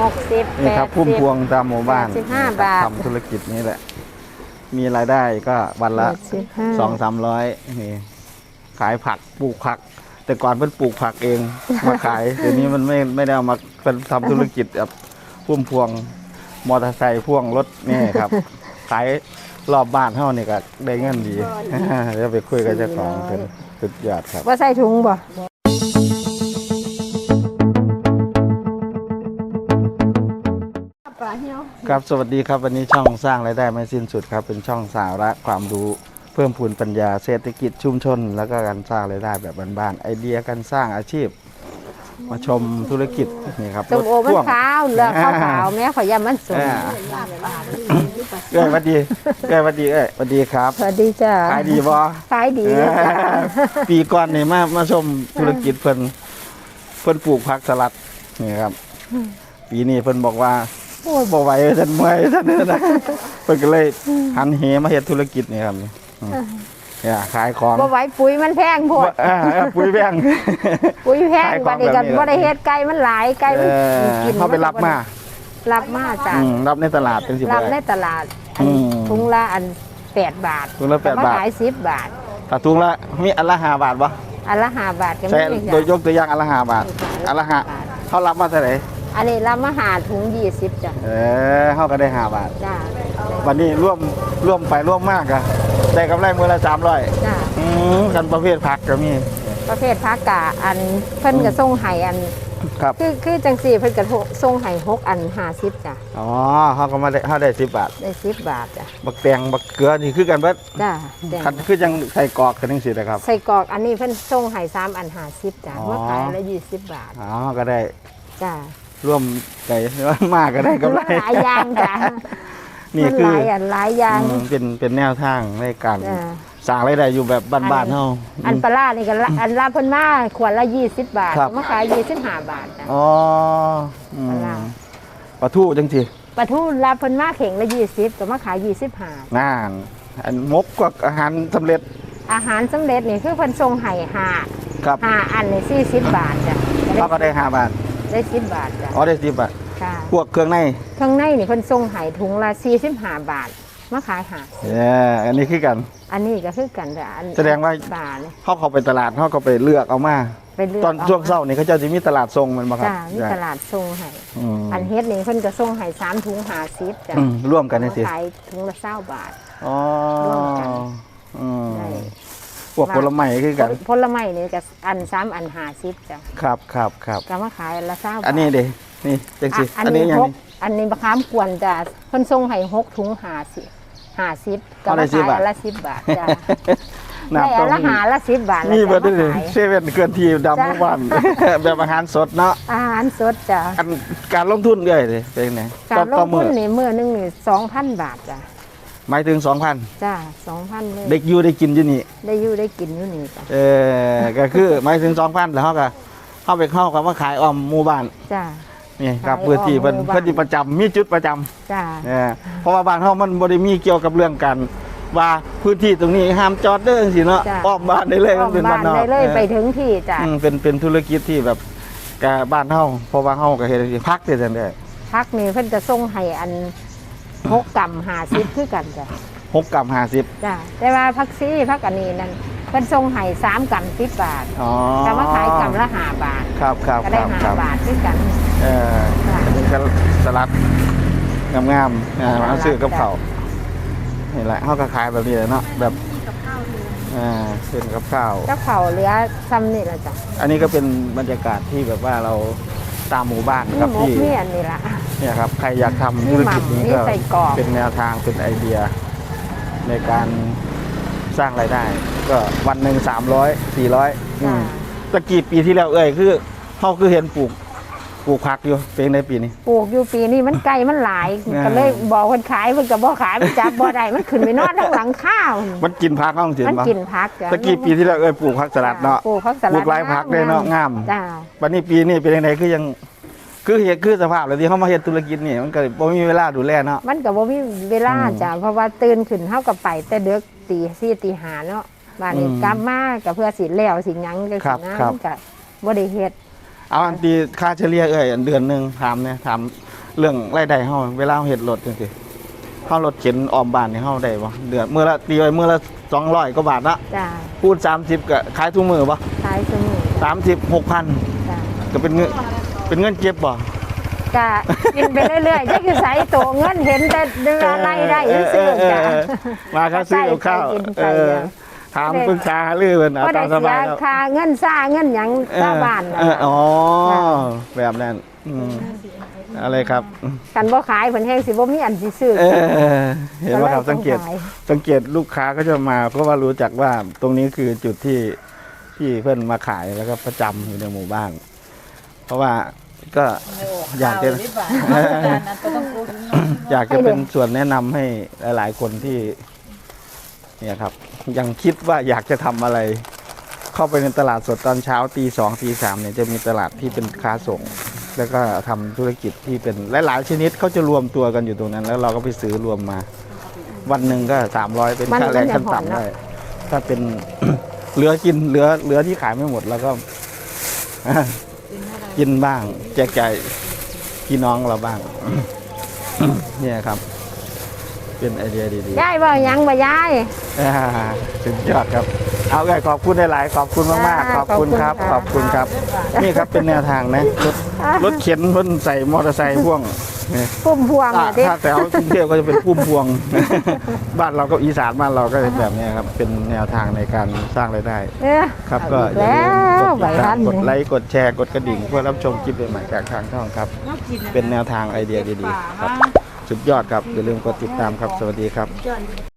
หกสิบนี่ครับแปดพุ่มสิบพวงตามหมู่บ้านแปดสิบห้านี่ครับบาททำธุรกิจนี้แหละ มีรายได้ก็วันละแปดสิบห้าสองสามร้อยนี่ขายผักปลูกผัก แต่ก่อนเพิ่นปลูกผักเองมาขายเดี๋ยวนี้มันไม่ไม่ได้เอามาเป็นทำธุรกิจแบบพุ่มพวงมอเตอร์ไซค์พ่วงรถนี่ครับขายรอบบ้านเท่านี่ก็ได้เงินดีเดี๋ยวไปคุยกับเจ้าของเพิ่นสุดยอดครับว่าใส่ถุงบ่ ครับสวัสดีครับวันนี้ช่องสร้างรายได้ไม่สิ้นสุดครับ เป็นช่องสาระความรู้เพิ่มพูนปัญญาเศรษฐกิจชุมชน แล้วก็การสร้างรายได้แบบบ้านๆไอเดียการสร้างอาชีพ มาชมธุรกิจนี่ครับส้มโอมันพ่วงขาวเหลือข้าวขาวแม่ขอยามันสมอ่าเอ้ยหวัดดีเอ้ยหวัดดีเอ้ยหวัดดีครับสวัสดีจ้าขายดีบ่ขายดีเออปีก่อนนี่มามาชมธุรกิจเพิ่นเพิ่นปลูกผักสลัดนี่ครับ ปีนี้เพิ่นบอกว่า โอ้ยบ่ไหวท่านเมื่อยท่านเด้อนะเพิ่นก็เลยหันเหมาเฮ็ดธุรกิจนี่ครับนี่อืมเนี่ยขายของบ่ไหวปุ๋ยมันแพงโพดเออเออปุ๋ยแพง ปุ๋ยแพงขายของบัดนี้ก็แบบนี้ บ่ได้เฮ็ดไก่มันหลายไก่เอมันอกินเขาไปรับมารับมาจ้ะอืมรับในตลาดเป็นสิบรับในได้ตลาดอันอืมถุงละอัน8บาทถุงละแปดแต่มบาทขาย10บาท ถ้าถุงละมีอันละห้าบาทบ่อันละ5บาทก็ใช่มีโดยยกตัวอย่างอันละห้าบาทอันละห้าเขารับมาเท่าไหร่ อันนี้รับมาหาถุง20จ้ะ เออเขาก็ได้ห้าบาท จ้าวันนี้ร่วมร่วมไปร่วมมากอะได้กำไรมือละสามร้อยจ้ากันประเภทผักก็มี ประเภทผักกะอันเพิ่นก็ส่งให้อัน ครับ คือคือจังสี่เพิ่นก็ส่งให้หกอัน50จ้ะ อ๋อเขาก็มาได้เขาได้สิบบาท ได้10บาทจ้ะ บักแตงบักเกลือนี่คือกันเบิดจ้าแดงคันคือจังใส่กรอกกันจังสินะครับ ใส่กรอกอันนี้เพิ่นส่งให้สามอัน50จ้ะอ๋อเมื่อขายละ20บาท อ๋อก็ได้จ้า ร่วมใจมากก็ได้กำไรหลายอย่างจ้ะนี่มันคืหอลายอันหลายอย่างอืมเป็นเป็นแนวทางในการจ้ะสร้างรายได้อยู่แบบบ้านๆเฮาอันปลาร้านี่ก็ละอันลาเพิ่นมาขวดละ20บาทครับเมื่อขาย25บาทจ้ะอ๋ออืมปลาร้าปลาทูจังสิปลาทูลาเพิ่นมาเข่งละ20ก็มาขาย25น่านอันมกกว่าอาหารสำเร็จ อาหารสำเร็จนี่คือเพิ่นส่งให้ห้าครับห้าอันนี่40บาทจ้ะเขาก็ได้ห้าบาท ได้10บาทจ้ะอ๋อได้สิบบาทค่ะพวกเครื่องในข้างในนี่เพิ่นส่งให้ถุงละ45บาทมาขายหาเอออันนี้คือกัน อันนี้ก็คือกันแต่อันแสดงว่า บาทเนี่ยเขาเข้าไปตลาดเขาก็ไปเลือกเอามา ไปเลือกตอนอช่วงเช้านี่เขาเจ้าจะมีตลาดทรงแมันมาครับจ้ามีตลาดส่งให้อืมอันเฮ็ดนี่เพิ่นก็ส่งให้สามถุงหาซิปจ้ะอืมร่วมกันนี่สิขายถุงละเศร้าบาท อ๋อร่วมกัน อืมได้ พวกผลไม้คือกันผลไม้นี่ก็อันสามอันหาซิปจ้ะครับครับครับก็มาขายอันละเศร้าบาทอันนี้เด้นี่จังสิอะอันอันนี้นี้ยังหกนี่อันนี้มะขามกวนจ้ะเพิ่นส่งให้หกถุงหาสิหาซิปก็เอาได้มาสิขายบบาทอันละสิบบาทจ้ะน้ำได้อัต้นมละหาละสิบบาทแล้วนี่เบิดจะเลมายขายเซเว่นเกินทีดำจ้ะทุกวันแบบอาหารสดเนาะอาหารสดจ้ะอันการลงทุนเลยเลยเป็นไงการลต่องทุมืนอนี่มื้อหนึงนี่สองพันบาทจ้ะ หมายถึงสองพันจ้ะสองพันเลยเด็กอยู่ได้กินอยู่นี่ได้อยู่ได้กินอยู่นี่จ้ะเออก็คือหมายถึงสองพันแล้วเขาก็เข้าไปเข้ากับว่าขายอ้อมหมู่บ้านจ้ะนี่ครับขายพื้นที่เพิ่นอ้อมหมู่บ้านเพิ่นสิประจำมีจุดประจำจ้ะเออเพราะว่าบ้านเฮามันบ่ได้มีเกี่ยวกับเรื่องกันว่าพื้นที่ตรงนี้ห้ามจอดเด้อจังซี่เนาะจ้ะอ้อมบ้านได้เลยอ้มัอนมเป็นบ้าบ้านนนอกได้เลยออไปถึงที่จ้ะอืมเป็นเป็นธุรกิจที่แบบกะบ้านเฮาเพราะว่าเฮาก็เฮ็ดจังซี่พักได้จังได๋พักนี่เพิ่นจะส่งให้อัน หกกำหาซิปคือกันจ้ะ6กำ50จ้ะแต่ว่าพักซีพักอันนี้นั่นเพิ่นส่งให้สามกำสิบบาทอ๋อแต่ว่าขายกำละห้าบาทครับครับก็คได้รับห้าครับบาทคือกันเออค่ะอันนี้ก็สลัดงามๆอ่ามาซื้อกับข้าวนี่แหละเฮาก็ขายแบบนี้แหละเนาะแบบอ่าเป็นกับข้าวเจ้าเขาเหลือซ้ำนี่ละจ้ะอันนี้ก็เป็นบรรยากาศที่แบบว่าเรา ตามหมู่บ้านนี่ครับหมกที่นี่อันนี้ละเนี่ยครับใครอยากทำธุรกิจนี้มีหม่ำมีก็ใส่กรอกเป็นแนวทางเป็นไอเดีย ในการสร้างรายได้ ก็วันหนึ่งสามร้อยสี่ร้อยจ้ะตะกี้ปีที่แล้วเอ่ยคือเขาคือเห็นปลูก ปลูกผักอยู่เป็นในปีนี้ ปลูกอยู่ปีนี้มันไกลมันหลายอ่า ก็เลยบอกคนขายเพิ่นก็บ่ขายมันจับบ่ได้มันขึ้นไปนอนทั้งหลังข้าวมันกินผักเข้าจริงมันปะกินพักจ้ะตะกี้ปีที่แล้วเอ่ยปลูกผักสลัดเนาะ ปลูกพักสลัดปลูกหลายผักได้เนาะงาม จ้าวันนี้ปีนี้เป็นยังไงคือยังคือเหตุคือสภาพเลยที่เขามาเฮ็ดธุรกิจนี่มันก็บ่มีเวลาดูแลเนาะ มันก็บ่มีเวลาอืมจ้ะเพราะว่าตื่นขึ้นเฮาก็ไป แต่เด็กตีสี่ตีห้าเนาะบ้านนี้อืมกลับมาก็เพื่อสิแล้วสิหยังจังครัซี่บนะครับมันก็บ่ได้เฮ็ด เอาอันตีค่าเฉลี่ยเอ่ยอันเดือนหนึ่งถามเนี่ยถามเรื่องรายได้เฮาเวลาเราเฮ็ดรถจังซี่เฮารถเข็นออมบ้านนี่เฮาได้บ่เดือนมื้อละตีไว้มื้อละ200กว่าบาทละจ้าพูด 30ก็ขายทุกมื้อบ่ขายสมุน30 6,000จ้าก็เป็นเงินเป็นเงินเก็บบ่ก็กินไปเรื่อยๆจะคือใส่โตเงินเห็นแต่เดือนไรได้ซื้อๆจ้ามาครับซื้อกับข้าวใส่กินเอใส่อเดือน ถามปรึกษาหารือเพิ่นเอาก็ได้ตามสเสีบายยแล้วค่าเงินซ่าเงินหยังชาวบ้านเออน่ะอ๋อจ้ะแบบนั้นอืมอะไรครับกันบ่ขายเพิ่นแฮงสิบ่มีอันสิซื้อ เออเห็นไหมครับก็ลยสังเกตต้องขายสังเกตลูกค้าก็จะมา เพราะว่ารู้จักว่าตรงนี้คือจุดที่ที่เพื่อนมาขายแล้วก็ประจำอยู่ในหมู่บ้าน เพราะว่าก็อยากจะ อยากจะเป็นส่วนแนะนำให้หลาย ๆ คนที่ เนี่ยครับ ยังคิดว่าอยากจะทำอะไร เข้าไปในตลาดสดตอนเช้าตีสองตีสามเนี่ยจะมีตลาดที่เป็นค้าส่ง แล้วก็ทำธุรกิจที่เป็นหลายๆชนิดเขาจะรวมตัวกันอยู่ตรงนั้น แล้วเราก็ไปซื้อรวมมา วันหนึ่งก็สามร้อยเป็นค่าแรงขั้นต่ำได้ถ้าเป็นเหลือกินเหลือเหลือที่ขายไม่หมดแล้วก็กินบ้าง แจกจ่ายพี่น้องเราบ้าง เนี่ยครับ เป็นไอเดียดีๆยายว่ายังบ่ยาย อ่าสุดยอดครับ เอาไงขอบคุณหลายๆขอบคุณมากๆ ขอ่าอบคุณครับขขออบบคุคุณณคครัรับบนี่ครับเป็นแนวทางนะรถรถเข็นเพิ่นใส่มอเตอร์ไซค์พ่วงนี่พุ่มพวงอ่าอะที่ถ้าแถวกรุงเทพก็จะเป็นพุ่มพวง บ้านเราก็อีสานบ้านเราก็เป็นแบบนี้ครับ เป็นแนวทางในการสร้างรายได้ เออ ครับเอาก็อีกอย่าแล้ลืมวกใบดติดตาพัมนกดไลค์กดแชร์กดกระดิ่งเพื่อรับชมคลิปใหม่ๆจากทางช่องครับ เป็นแนวทางไอเดียดีๆครับ สุดยอดครับอย่าลืมกดติดตามครับสวัสดีครับ